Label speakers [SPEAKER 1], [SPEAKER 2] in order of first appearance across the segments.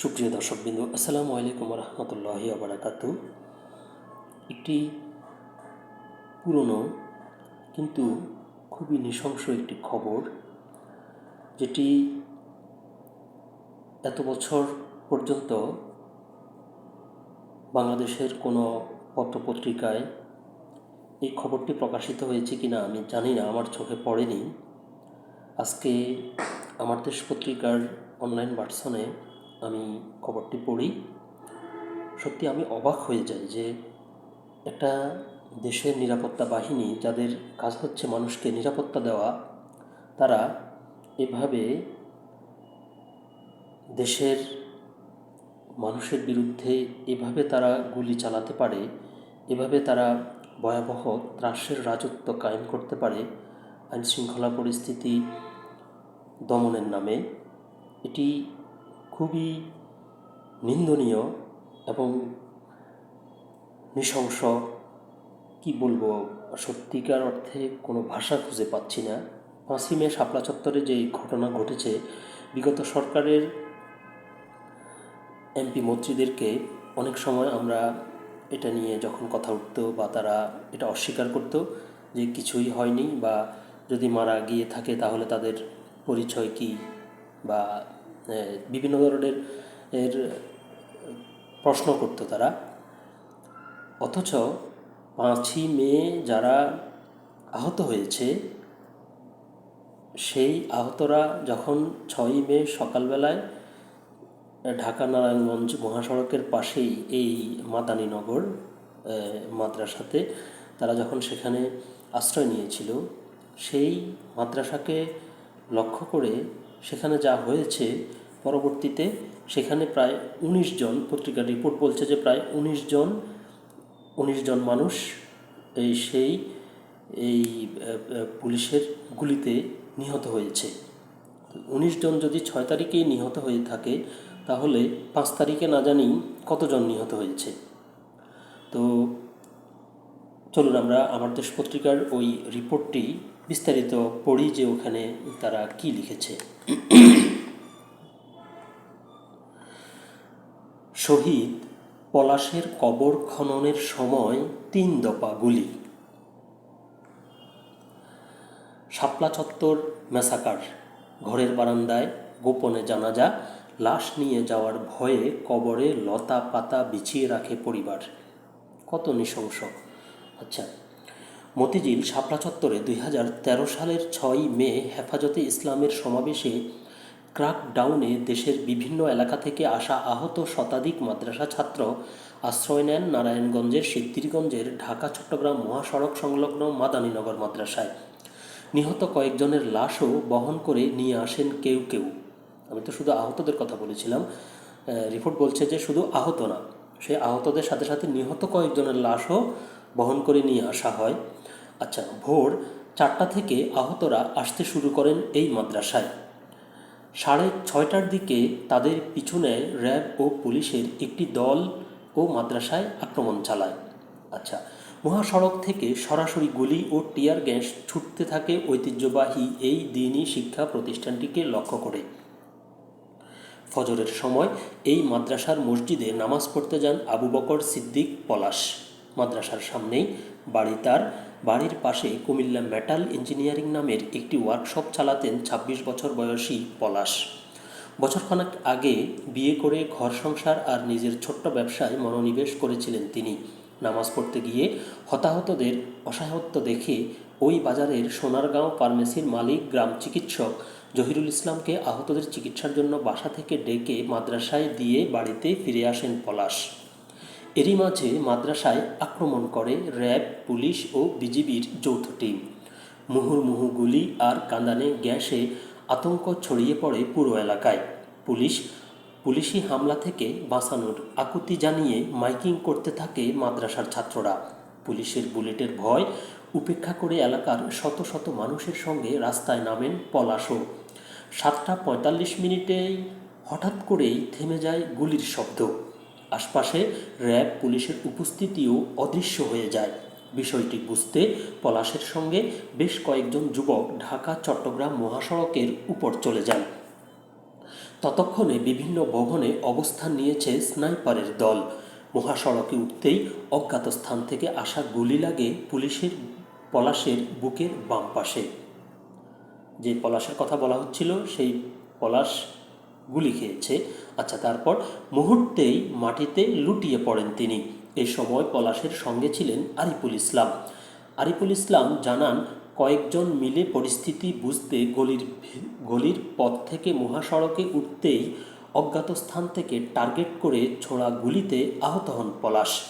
[SPEAKER 1] সুপ্রিয় দর্শকবৃন্দ, আসসালামু আলাইকুম রহমতুল্লাহি আবরাকাতু একটি পুরনো কিন্তু খুবই নৃশংস একটি খবর, যেটি এত বছর পর্যন্ত বাংলাদেশের কোনো পত্রপত্রিকায় এই খবরটি প্রকাশিত হয়েছে কিনা আমি জানি না, আমার চোখে পড়েনি। আজকে আমার দেশ পত্রিকার অনলাইন ভার্সনে আমি খবরটি পড়ি। সত্যি আমি অবাক হয়ে যাই যে একটা দেশের নিরাপত্তা বাহিনী যাদের কাজ হচ্ছে মানুষকে নিরাপত্তা দেওয়া, তারা এভাবে দেশের মানুষের বিরুদ্ধে এভাবে তারা গুলি চালাতে পারে, এভাবে তারা ভয়াবহ ত্রাসের রাজত্ব কায়েম করতে পারে আইন শৃঙ্খলা পরিস্থিতি দমনের নামে, এটি খুবই নিন্দনীয় এবং নৃশংস, কি বলব, সত্যিকার অর্থে কোনো ভাষা খুঁজে পাচ্ছি না। পাঁচই মে শাপলা চত্বরে যে ঘটনা ঘটেছে, বিগত সরকারের এমপি মন্ত্রীদেরকে অনেক সময় আমরা এটা নিয়ে যখন কথা উঠতো বা তারা এটা অস্বীকার করতো যে কিছুই হয়নি বা যদি মারা গিয়ে থাকে তাহলে তাদের পরিচয় কি বা বিভিন্ন ধরনের এর প্রশ্ন করতো তারা। অথচ পাঁচই মে যারা আহত হয়েছে, সেই আহতরা যখন ছয়ই মে সকালবেলায় ঢাকা নারায়ণগঞ্জ মহাসড়কের পাশেই এই মাদানীনগর মাদ্রাসাতে তারা যখন সেখানে আশ্রয় নিয়েছিল, সেই মাদ্রাসাকে লক্ষ্য করে সেখানে যা হয়েছে পরবর্তীতে সেখানে প্রায় উনিশ জন পত্রিকার রিপোর্ট বলছে যে প্রায় উনিশ জন উনিশ জন মানুষ এই সেই, এই পুলিশের গুলিতে নিহত হয়েছে। উনিশ জন যদি ছয় তারিখেই নিহত হয়ে থাকে, তাহলে পাঁচ তারিখে না জানি কতজন নিহত হয়েছে। তো চলুন আমরা আমার দেশ পত্রিকার ওই রিপোর্টটি বিস্তারিত পড়ি যে ওখানে তারা কি লিখেছে। শহীদ পলাশের কবর খননের সময় তিন দপা গুলি। শাপলা চত্বর মেসাকার ঘরের বারান্দায় গোপনে জানাজা, লাশ নিয়ে যাওয়ার ভয়ে কবরে লতা পাতা বিছিয়ে রাখে পরিবার। কত নৃশংস। আচ্ছা মতিঝিল শাপলা চত্বরে দুই হাজার তেরো সালের ছয় মে হেফাজতে ইসলামের সমাবেশে ক্রাকডাউনে দেশের বিভিন্ন এলাকা থেকে আসা আহত শতাধিক মাদ্রাসা ছাত্র আশ্রয় নেন নারায়ণগঞ্জের সিদ্ধিরগঞ্জের ঢাকা, চট্টগ্রাম মহাসড়ক সংলগ্ন মাদানীনগর মাদ্রাসায়। নিহত কয়েকজনের লাশও বহন করে নিয়ে আসেন কেউ কেউ। আমি তো শুধু আহতদের কথা বলেছিলাম। রিপোর্ট বলছে যে শুধু আহত না সেই আহতদের সাথে সাথে নিহত কয়েকজনের লাশও বহন করে নিয়ে আসা হয়। আচ্ছা ভোর চারটা থেকে আহতরা আসতে শুরু করেন এই মাদ্রাসায়। সাড়ে ছয়টার দিকে তাদের পিছনে র্যাব ও পুলিশের একটি দল ও মাদ্রাসায় আক্রমণ চালায়। আচ্ছা মহাসড়ক থেকে সরাসরি গুলি ও টিয়ার গ্যাস ছুটতে থাকে ঐতিহ্যবাহী এই দিনই শিক্ষা প্রতিষ্ঠানটিকে লক্ষ্য করে। ফজরের সময় এই মাদ্রাসার মসজিদে নামাজ পড়তে যান আবু বকর সিদ্দিক পলাশ। মাদ্রাসার সামনেই বাড়ি তার বাড়ির পাশে কুমিল্লা মেটাল ইঞ্জিনিয়ারিং নামের একটি ওয়ার্কশপ চালাতেন ২৬ বছর বয়সী পলাশ। বছরখানেক আগে বিয়ে করে ঘর সংসার আর নিজের ছোট্ট ব্যবসায় মনোনিবেশ করেছিলেন তিনি। নামাজ পড়তে গিয়ে হতাহতদের অসহায়ত্ব দেখে ওই বাজারের সোনারগাঁও ফার্মেসির মালিক, গ্রাম চিকিৎসক জহিরুল ইসলামকে আহতদের চিকিৎসার জন্য বাসা থেকে ডেকে মাদ্রাসায় দিয়ে বাড়িতে ফিরে আসেন পলাশ। এরই মাঝে মাদ্রাসায় আক্রমণ করে র্যাব, পুলিশ ও বিজিবির যৌথ টিম। মুহুর্মুহু গুলি আর কান্দানে গ্যাসে আতঙ্ক ছড়িয়ে পড়ে পুরো এলাকায়। পুলিশ, পুলিশি হামলা থেকে বাঁচানোর আকুতি জানিয়ে মাইকিং করতে থাকে মাদ্রাসার ছাত্ররা। পুলিশের বুলেটের ভয় উপেক্ষা করে এলাকার শত শত মানুষের সঙ্গে রাস্তায় নামেন পলাশও। সাতটা পঁয়তাল্লিশ মিনিটেই হঠাৎ করেই থেমে যায় গুলির শব্দ। আশপাশে র্যাব, পুলিশের উপস্থিতিও অদৃশ্য হয়ে যায়। বিষয়টি বুঝতে পলাশের সঙ্গে বেশ কয়েকজন যুবক ঢাকা, চট্টগ্রাম মহাসড়কের উপর চলে যান। ততক্ষণে বিভিন্ন ভবনে অবস্থান নিয়েছে স্নাইপারের দল। মহাসড়কে উঠতেই অজ্ঞাত স্থান থেকে আসা গুলি লাগে পুলিশের, পলাশের বুকের বাম পাশে। যে পলাশের কথা বলা হচ্ছিল, সেই পলাশ গুলি খেয়েছে। আচ্ছা তারপর মুহূর্তেই মাটিতে লুটিয়ে পড়েন তিনি। এ সময় পলাশের সঙ্গে ছিলেন আরিফুল ইসলাম। আরিফুল ইসলাম জানান, কয়েকজন মিলে পরিস্থিতি বুঝতে গলির গলির পথ থেকে মহাসড়কে উঠতেই অজ্ঞাত স্থান থেকে টার্গেট করে ছোড়া গুলিতে আহত হন পলাশ।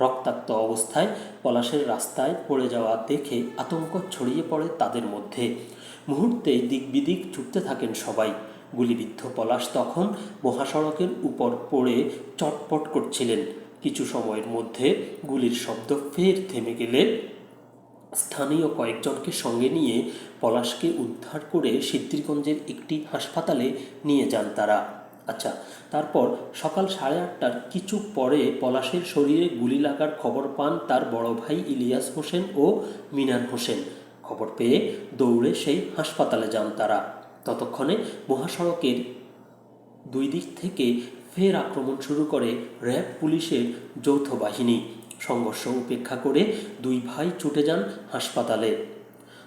[SPEAKER 1] রক্তাক্ত অবস্থায় পলাশের রাস্তায় পড়ে যাওয়া দেখে আতঙ্ক ছড়িয়ে পড়ে তাদের মধ্যে। মুহূর্তে দিক বিদিক ছুটতে থাকেন সবাই। গুলিবিদ্ধ পলাশ তখন মহাসড়কের উপর পড়ে চটপট করছিলেন। কিছু সময়ের মধ্যে গুলির শব্দ ফের থেমে গেলে স্থানীয় কয়েকজনকে সঙ্গে নিয়ে পলাশকে উদ্ধার করে সিদ্ধিরগঞ্জের একটি হাসপাতালে নিয়ে যান তারা। আচ্ছা তারপর সকাল সাড়ে আটটার কিছু পরে পলাশের শরীরে গুলি লাগার খবর পান তার বড় ভাই ইলিয়াস হোসেন ও মিনান হোসেন। খবর পেয়ে দৌড়ে সেই হাসপাতালে যান তারা। ততক্ষণে মহাসড়কের দুই দিক থেকে ফের আক্রমণ শুরু করে র্যাব পুলিশের যৌথ বাহিনী। সংঘর্ষ উপেক্ষা করে দুই ভাই ছুটে যান হাসপাতালে।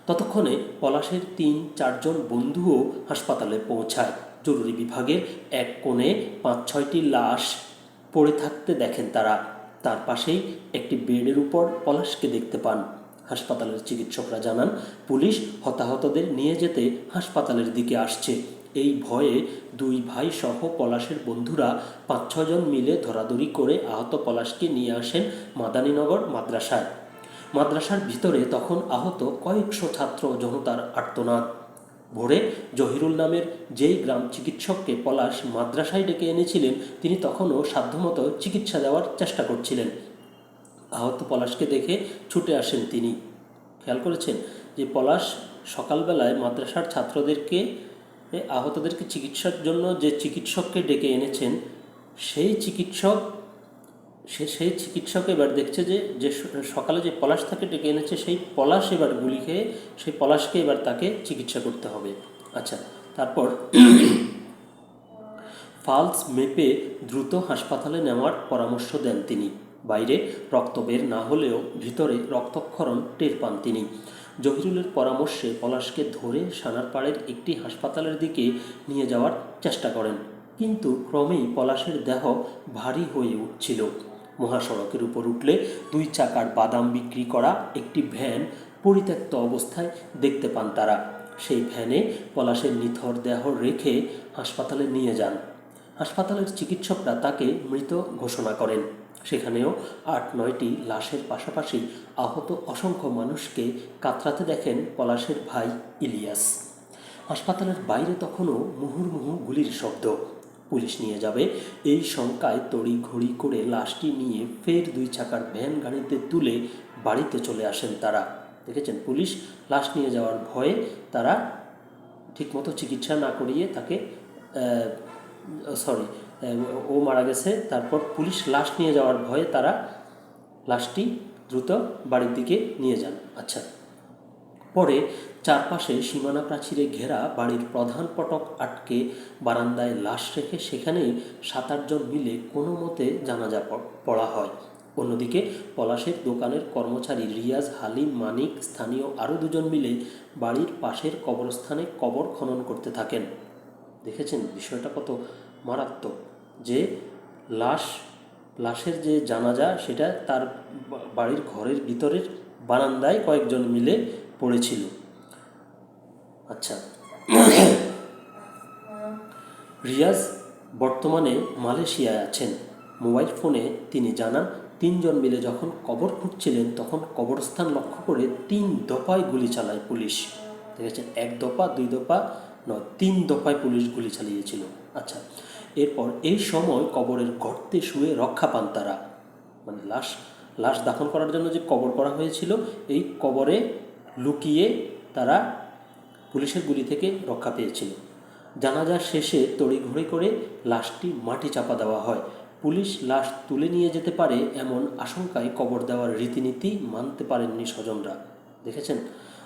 [SPEAKER 1] ততক্ষণে পলাশের তিন, চারজন বন্ধুও হাসপাতালে পৌঁছায়। জরুরি বিভাগের এক কোণে পাঁচ, ছয়টি লাশ পড়ে থাকতে দেখেন তারা। তার পাশেই একটি বেডের উপর পলাশকে দেখতে পান। হাসপাতালের চিকিৎসকরা জানান, পুলিশ হতাহতদের নিয়ে যেতে হাসপাতালের দিকে আসছে। এই ভয়ে দুই ভাই সহ পলাশের বন্ধুরা পাঁচ ছজন মিলে ধরাধরি করে আহত পলাশকে নিয়ে আসেন মাদানীনগর মাদ্রাসায়। মাদ্রাসার ভিতরে তখন আহত কয়েকশো ছাত্র জনতার আর্তনাদ। ভোরে জহিরুল নামের যেই গ্রাম চিকিৎসককে পলাশ মাদ্রাসায় ডেকে এনেছিলেন, তিনি তখনও সাধ্যমতো চিকিৎসা দেওয়ার চেষ্টা করছিলেন। আহত পলাশকে দেখে ছুটে আসেন তিনি। খেয়াল করেছেন যে পলাশ সকালবেলায় মাদ্রাসার ছাত্রদেরকে আহতদেরকে চিকিৎসার জন্য যে চিকিৎসককে ডেকে এনেছেন, সেই চিকিৎসক, সে, সেই চিকিৎসক এবার দেখছে যে যে সকালে যে পলাশ তাকে ডেকে এনেছে, সেই পলাশ এবার গুলি খেয়ে, সেই পলাশকে এবার তাকে চিকিৎসা করতে হবে। আচ্ছা তারপর ফালস মেপে দ্রুত হাসপাতালে নেওয়ার পরামর্শ দেন তিনি। বাইরে রক্ত বের না হলেও ভিতরে রক্তক্ষরণ টের পান তিনি। জহিরুলের পরামর্শে পলাশকে ধরে সানারপাড়ের একটি হাসপাতালের দিকে নিয়ে যাওয়ার চেষ্টা করেন। কিন্তু ক্রমেই পলাশের দেহ ভারী হয়ে উঠছিল। মহাসড়কের উপর উঠলে দুই চাকার বাদাম বিক্রি করা একটি ভ্যান পরিত্যক্ত অবস্থায় দেখতে পান তারা। সেই ভ্যানে পলাশের নিথর দেহ রেখে হাসপাতালে নিয়ে যান। হাসপাতালের চিকিৎসকরা তাকে মৃত ঘোষণা করেন। সেখানেও আট, নয়টি লাশের পাশাপাশি আহত অসংখ্য মানুষকে কাতরাতে দেখেন পলাশের ভাই ইলিয়াস। হাসপাতালের বাইরে তখনও মুহুর্মুহু গুলির শব্দ। পুলিশ নিয়ে যাবে। এই শঙ্কায় তড়ি ঘড়ি করে লাশটি নিয়ে ফের দুই চাকার ভ্যান গাড়িতে তুলে বাড়িতে চলে আসেন তারা। দেখেছেন পুলিশ? লাশ নিয়ে যাওয়ার ভয়ে তারা ঠিকমতো চিকিৎসা না করিয়ে তাকে সরি ও মারা গেছে। তারপর পুলিশ লাশ নিয়ে যাওয়ার ভয়ে তারা লাশটি দ্রুত বাড়ির দিকে নিয়ে যান। আচ্ছা পরে চারপাশে সীমানা প্রাচীরে ঘেরা বাড়ির প্রধান পটক আটকে বারান্দায় লাশ রেখে সেখানেই সাত আটজন মিলে কোনো মতে জানাজা পড়া হয়। অন্যদিকে পলাশের দোকানের কর্মচারী রিয়াজ, হালিম, মানিক, স্থানীয় আরও দুজন মিলে বাড়ির পাশের কবরস্থানে কবর খনন করতে থাকেন। দেখেছেন, বিষয়টা কত মারাত্মক। যে লাশ, লাশের যে জানাজা, সেটা তার বাড়ির ঘরের ভিতরের বারান্দায় কয়েকজন মিলে পড়েছিল। আচ্ছা। রিয়াজ বর্তমানে মালয়েশিয়ায় আছেন। মোবাইল ফোনে তিনি জানান, তিনজন মিলে যখন কবর খুঁজছিলেন, তখন কবরস্থান লক্ষ্য করে তিন দফায় গুলি চালায় পুলিশ। ঠিক আছে? এক দফা, দুই দফা, নয়, তিন দফায় পুলিশ গুলি চালিয়েছিল। আচ্ছা। এরপর এই সময় কবরের গর্তে শুয়ে রক্ষা পান তারা। মানে লাশ লাশ দাফন করার জন্য যে কবর করা হয়েছিল, এই কবরে লুকিয়ে তারা পুলিশের গুলি থেকে রক্ষা পেয়েছিল। জানাজা শেষে তড়িঘড়ি করে লাশটি মাটি চাপা দেওয়া হয়। পুলিশ লাশ তুলে নিয়ে যেতে পারে এমন আশঙ্কায় কবর দেওয়ার রীতিনীতি মানতে পারেননি স্বজনরা। দেখেছেন?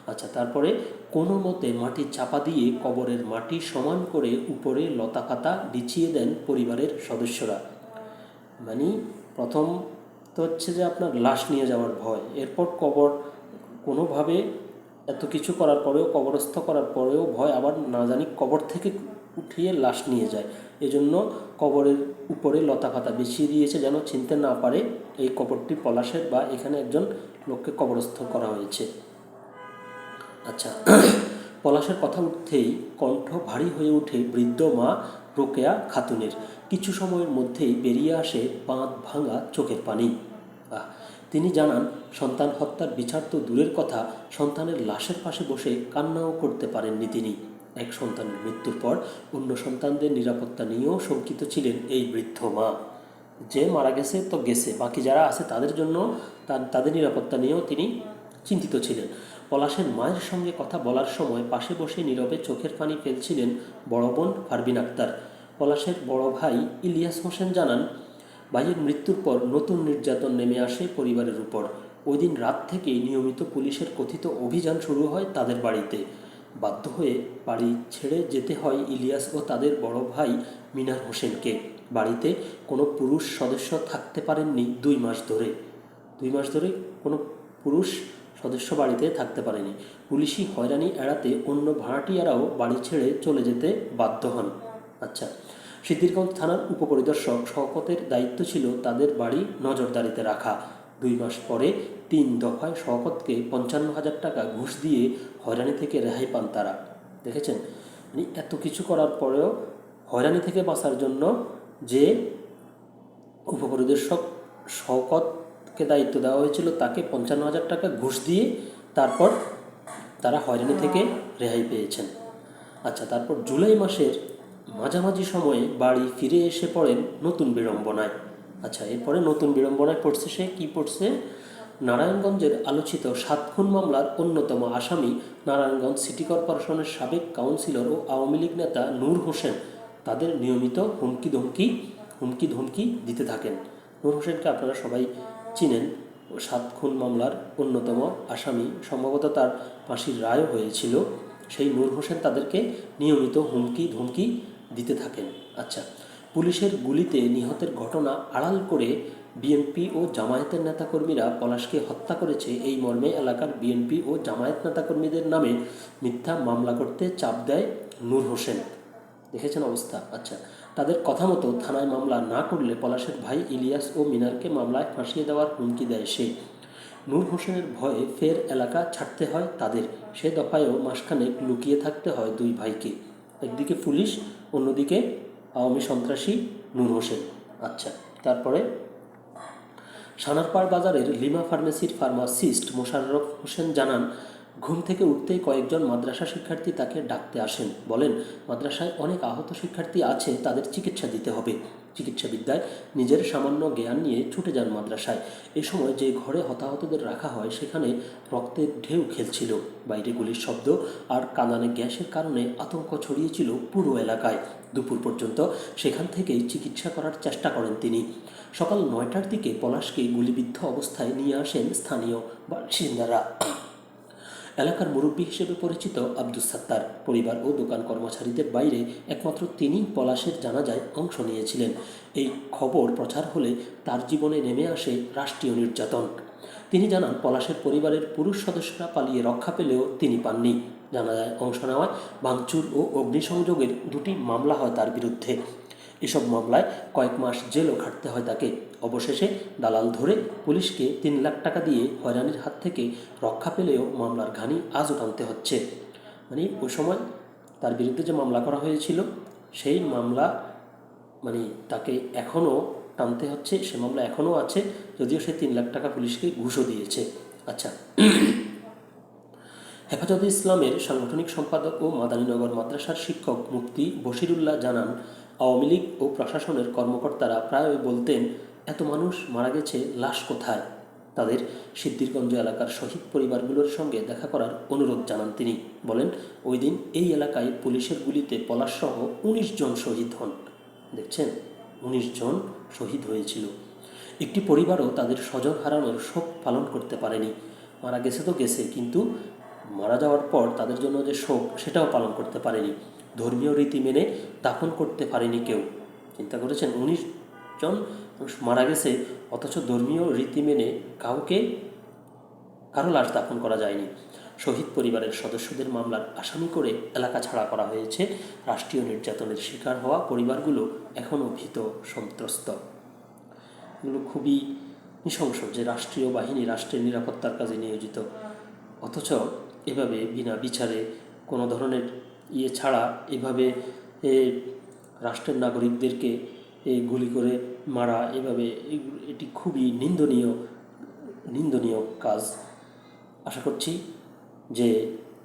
[SPEAKER 1] আচ্ছা তারপরে কোনো মতে মাটি চাপা দিয়ে কবরের মাটি সমান করে উপরে লতা পাতা বিছিয়ে দেন পরিবারের সদস্যরা। মানে প্রথম তো হচ্ছে যে আপনার লাশ নিয়ে যাওয়ার ভয়। এরপর কবর কোনোভাবে এত কিছু করার পরেও, কবরস্থ করার পরেও ভয় আবার না জানি কবর থেকে উঠিয়ে লাশ নিয়ে যায়। এজন্য কবরের উপরে লতা পাতা বিছিয়ে দিয়েছে যেন চিনতে না পারে এই কবরটি পলাশের বা এখানে একজন লোককে কবরস্থ করা হয়েছে। আচ্ছা পলাশের কথা উঠতেই কণ্ঠ ভারী হয়ে ওঠে বৃদ্ধ মা রোকেয়া খাতুনের। কিছু সময়ের মধ্যেই বেরিয়ে আসে বাঁধ ভাঙা চোখের পানি। তিনি জানান, সন্তান হত্যার বিচার তো দূরের কথা, সন্তানের লাশের পাশে বসে কান্নাও করতে পারেননি তিনি। এক সন্তানের মৃত্যুর পর অন্য সন্তানদের নিরাপত্তা নিয়েও শঙ্কিত ছিলেন এই বৃদ্ধ মা। যে মারা গেছে তো গেছে, বাকি যারা আছে তাদের জন্য তাদের নিরাপত্তা নিয়েও তিনি চিন্তিত ছিলেন। পলাশের মায়ের সঙ্গে কথা বলার সময় পাশে বসে নীরবে চোখের পানি ফেলছিলেন বড় বোন ফারবিন আক্তার। পলাশের বড় ভাই ইলিয়াস হোসেন জানান, ভাইয়ের মৃত্যুর পর নতুন নির্যাতন নেমে আসে পরিবারের উপর। ওই দিন রাত থেকেই নিয়মিত পুলিশের কথিত অভিযান শুরু হয় তাদের বাড়িতে। বাধ্য হয়ে বাড়ি ছেড়ে যেতে হয় ইলিয়াস ও তাদের বড় ভাই মিনার হোসেনকে। বাড়িতে কোনো পুরুষ সদস্য থাকতে পারেননি দুই মাস ধরে। দুই মাস ধরে কোনো পুরুষ সদস্য বাড়িতে থাকতে পারেনি। পুলিশি হয়রানি এড়াতে অন্য ভাড়াটিয়ারাও বাড়ি ছেড়ে চলে যেতে বাধ্য হন। আচ্ছা সিদ্ধিরগঞ্জ থানার উপপরিদর্শক শওকতের দায়িত্ব ছিল তাদের বাড়ি নজরদারিতে রাখা। দুই মাস পরে তিন দফায় শওকতকে পঞ্চান্ন হাজার টাকা ঘুষ দিয়ে হয়রানি থেকে রেহাই পান তারা। দেখেছেন? মানে এত কিছু করার পরেও হয়রানি থেকে বাঁচার জন্য যে উপপরিদর্শক শওকতকে দায়িত্ব দেওয়া হয়েছিল তাকে পঞ্চান্ন হাজার টাকা ঘুষ দিয়ে তারপর তারা হয়রানি থেকে রেহাই পেয়েছেন। আচ্ছা তারপর জুলাই মাসের মাঝামাঝি সময়ে বাড়ি ফিরে এসে পড়েন নতুন বিড়ম্বনায়। আচ্ছা এরপরে নতুন বিড়ম্বনায় পড়ছে সে, কি পড়ছে? নারায়ণগঞ্জের আলোচিত সাত খুন মামলার অন্যতম আসামি নারায়ণগঞ্জ সিটি কর্পোরেশনের সাবেক কাউন্সিলর ও আওয়ামী লীগ নেতা নূর হোসেন। তাদের নিয়মিত হুমকি ধমকি হুমকি ধমকি দিতে থাকেন। নূর হোসেনকে আপনারা সবাই চিনেন ও সাত খুন মামলার অন্যতম আসামি সম্ভবত তার ফাঁসির রায় হয়েছিল। সেই নূর হোসেন তাদেরকে নিয়মিত হুমকি ধমকি দিতে থাকেন। আচ্ছা পুলিশের গুলিতে নিহতের ঘটনা আড়াল করে বিএনপি ও জামায়াতের নেতাকর্মীরা পলাশকে হত্যা করেছে। এই মর্মে এলাকার বিএনপি ও জামায়াত নেতাকর্মীদের নামে মিথ্যা মামলা করতে চাপ দেয় নূর হোসেন। দেখেছেন অবস্থা? আচ্ছা তাদের কথা মতো থানায় মামলা না করলে পলাশের ভাই ইলিয়াস ও মিনারকে মামলায় ফাঁসিয়ে দেওয়ার হুমকি দেয় সে। নূর হোসেনের ভয়ে ফের এলাকা ছাড়তে হয় তাদের। সে দফায়ও মাসখানেক লুকিয়ে থাকতে হয় দুই ভাইকে। একদিকে পুলিশ, অন্যদিকে আওয়ামী সন্ত্রাসী নূর হোসেন। আচ্ছা তারপরে? সানারপাড় বাজারের লিমা ফার্মেসির ফার্মাসিস্ট মোশাররফ হোসেন জানান ঘুম থেকে উঠতেই কয়েকজন মাদ্রাসা শিক্ষার্থী তাকে ডাকতে আসেন। বলেন, মাদ্রাসায় অনেক আহত শিক্ষার্থী আছে, তাদের চিকিৎসা দিতে হবে। চিকিৎসাবিদ্যায় নিজের সামান্য জ্ঞান নিয়ে ছুটে যান মাদ্রাসায়। এ সময় যে ঘরে হতাহতদের রাখা হয়, সেখানে রক্তের ঢেউ খেলছিল। বাইরে গুলির শব্দ আর কানানে গ্যাসের কারণে আতঙ্ক ছড়িয়েছিল পুরো এলাকায়। দুপুর পর্যন্ত সেখান থেকেই চিকিৎসা করার চেষ্টা করেন তিনি। সকাল নয়টার দিকে পলাশকে গুলিবিদ্ধ অবস্থায় নিয়ে আসেন স্থানীয় বাসিন্দারা। এলাকার মুরব্বী হিসেবে পরিচিত আব্দুস সাত্তার পরিবার ও দোকান কর্মচারীদের বাইরে একমাত্র তিনি পলাশের জানাজায় অংশ নিয়েছিলেন। এই খবর প্রচার হলে তার জীবনে নেমে আসে রাষ্ট্রীয় নির্যাতন। তিনি জানান, পলাশের পরিবারের পুরুষ সদস্যরা পালিয়ে রক্ষা পেলেও তিনি পাননি। জানাজায় অংশ নেওয়ায় ভাঙচুর ও অগ্নিসংযোগের দুটি মামলা হয় তার বিরুদ্ধে। এসব মামলায় কয়েক মাস জেলও খাটতে হয় তাকে। অবশেষে দালাল ধরে পুলিশকে তিন লাখ টাকা দিয়ে হয়রানির হাত থেকে রক্ষা পেলেও মামলার ঘানি আজও টানতে হচ্ছে। মানে ওই সময় তার বিরুদ্ধে যে মামলা করা হয়েছিল, সেই মামলা মানে তাকে এখনও টানতে হচ্ছে, সে মামলা এখনও আছে, যদিও সে তিন লাখ টাকা পুলিশকে ঘুষও দিয়েছে। আচ্ছা। হেফাজতে ইসলামের সাংগঠনিক সম্পাদক ও মাদানীনগর মাদ্রাসার শিক্ষক মুফতি বশিরুল্লাহ জানান আওয়ামী লীগ ও প্রশাসনের কর্মকর্তারা প্রায়ই বলতেন, এত মানুষ মারা গেছে, লাশ কোথায়? তাদের সিদ্ধিরগঞ্জ এলাকার শহীদ পরিবারগুলোর সঙ্গে দেখা করার অনুরোধ জানান তিনি। বলেন, ওই দিন এই এলাকায় পুলিশের গুলিতে পলাশসহ উনিশ জন শহীদ হন। দেখছেন, উনিশ জন শহীদ হয়েছিল। একটি পরিবারও তাদের স্বজন হারানোর শোক পালন করতে পারেনি। মারা গেছে তো গেছে, কিন্তু মারা যাওয়ার পর তাদের জন্য যে শোক, সেটাও পালন করতে পারেনি। ধর্মীয় রীতি মেনে দাফন করতে পারেনি কেউ। চিন্তা করেছেন, উনিশ জন মারা গেছে, অথচ ধর্মীয় রীতি মেনে কাউকে, কারও লাশ দাফন করা যায়নি। শহীদ পরিবারের সদস্যদের মামলার আসামি করে এলাকা ছাড়া করা হয়েছে। রাষ্ট্রীয় নির্যাতনের শিকার হওয়া পরিবারগুলো এখনও ভীত, সন্ত্রস্ত। এগুলো খুবই নৃশংস যে রাষ্ট্রীয় বাহিনী রাষ্ট্রের নিরাপত্তার কাজে নিয়োজিত। অথচ এভাবে বিনা বিচারে কোনো ধরনের ইয়ে ছাড়া এভাবে রাষ্ট্রের নাগরিকদেরকে গুলি করে মারা এভাবে এটি খুবই নিন্দনীয় নিন্দনীয় কাজ। আশা করছি যে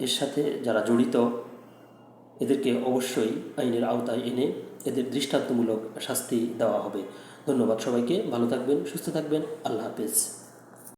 [SPEAKER 1] এর সাথে যারা জড়িত, এদেরকে অবশ্যই আইনের আওতায় এনে এদের দৃষ্টান্তমূলক শাস্তি দেওয়া হবে। ধন্যবাদ সবাইকে, ভালো থাকবেন, সুস্থ থাকবেন, আল্লাহ হাফেজ।